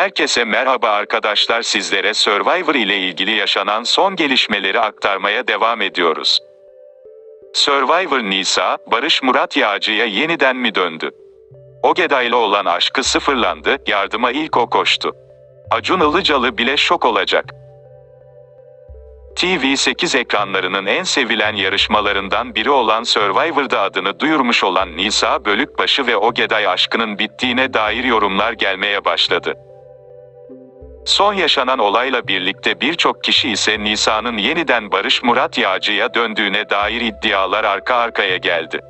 Herkese merhaba arkadaşlar sizlere Survivor ile ilgili yaşanan son gelişmeleri aktarmaya devam ediyoruz. Survivor Nisa, Barış Murat Yağcı'ya yeniden mi döndü? Ogeday'la olan aşkı sıfırlandı, yardıma ilk o koştu. Acun Ilıcalı bile şok olacak. TV8 ekranlarının en sevilen yarışmalarından biri olan Survivor'da adını duyurmuş olan Nisa Bölükbaşı ve Ogeday aşkının bittiğine dair yorumlar gelmeye başladı. Son yaşanan olayla birlikte birçok kişi ise Nisa'nın yeniden Barış Murat Yağcı'ya döndüğüne dair iddialar arka arkaya geldi.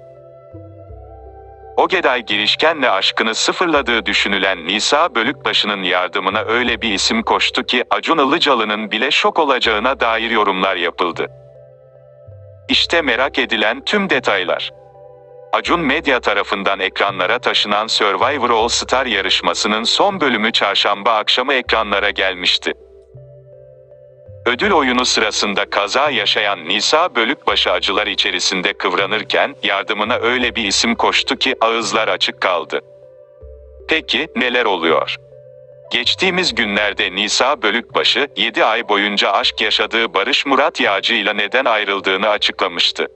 Ogeday girişkenle aşkını sıfırladığı düşünülen Nisa Bölükbaşı'nın yardımına öyle bir isim koştu ki Acun Ilıcalı'nın bile şok olacağına dair yorumlar yapıldı. İşte merak edilen tüm detaylar. Acun Medya tarafından ekranlara taşınan Survivor All Star yarışmasının son bölümü çarşamba akşamı ekranlara gelmişti. Ödül oyunu sırasında kaza yaşayan Nisa Bölükbaşı acılar içerisinde kıvranırken yardımına öyle bir isim koştu ki ağızlar açık kaldı. Peki neler oluyor? Geçtiğimiz günlerde Nisa Bölükbaşı 7 ay boyunca aşk yaşadığı Barış Murat Yağcı ile neden ayrıldığını açıklamıştı.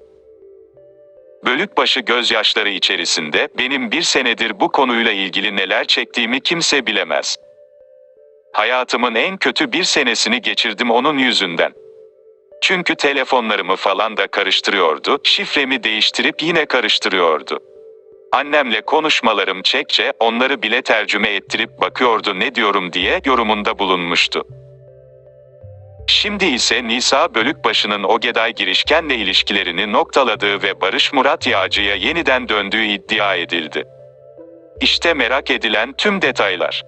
Bölükbaşı gözyaşları içerisinde benim bir senedir bu konuyla ilgili neler çektiğimi kimse bilemez. Hayatımın en kötü bir senesini geçirdim onun yüzünden. Çünkü telefonlarımı falan da karıştırıyordu, şifremi değiştirip yine karıştırıyordu. Annemle konuşmalarım çekçe onları bile tercüme ettirip bakıyordu ne diyorum diye yorumunda bulunmuştu. Şimdi ise Nisa Bölükbaşı'nın Ogeday girişkenle ilişkilerini noktaladığı ve Barış Murat Yağcı'ya yeniden döndüğü iddia edildi. İşte merak edilen tüm detaylar.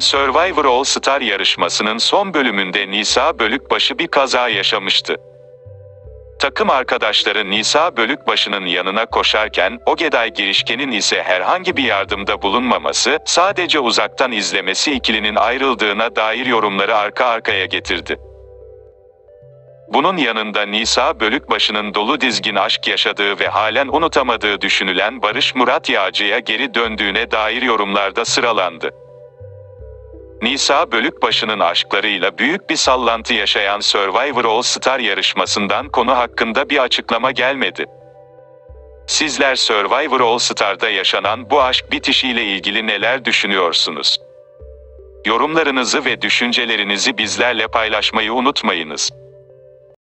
Survivor All Star yarışmasının son bölümünde Nisa Bölükbaşı bir kaza yaşamıştı. Takım arkadaşları Nisa Bölükbaşı'nın yanına koşarken Ogeday girişkenin ise herhangi bir yardımda bulunmaması, sadece uzaktan izlemesi ikilinin ayrıldığına dair yorumları arka arkaya getirdi. Bunun yanında Nisa Bölükbaşı'nın dolu dizgin aşk yaşadığı ve halen unutamadığı düşünülen Barış Murat Yağcı'ya geri döndüğüne dair yorumlarda sıralandı. Nisa Bölükbaşı'nın aşklarıyla büyük bir sallantı yaşayan Survivor All Star yarışmasından konu hakkında bir açıklama gelmedi. Sizler Survivor All Star'da yaşanan bu aşk bitişiyle ilgili neler düşünüyorsunuz? Yorumlarınızı ve düşüncelerinizi bizlerle paylaşmayı unutmayınız.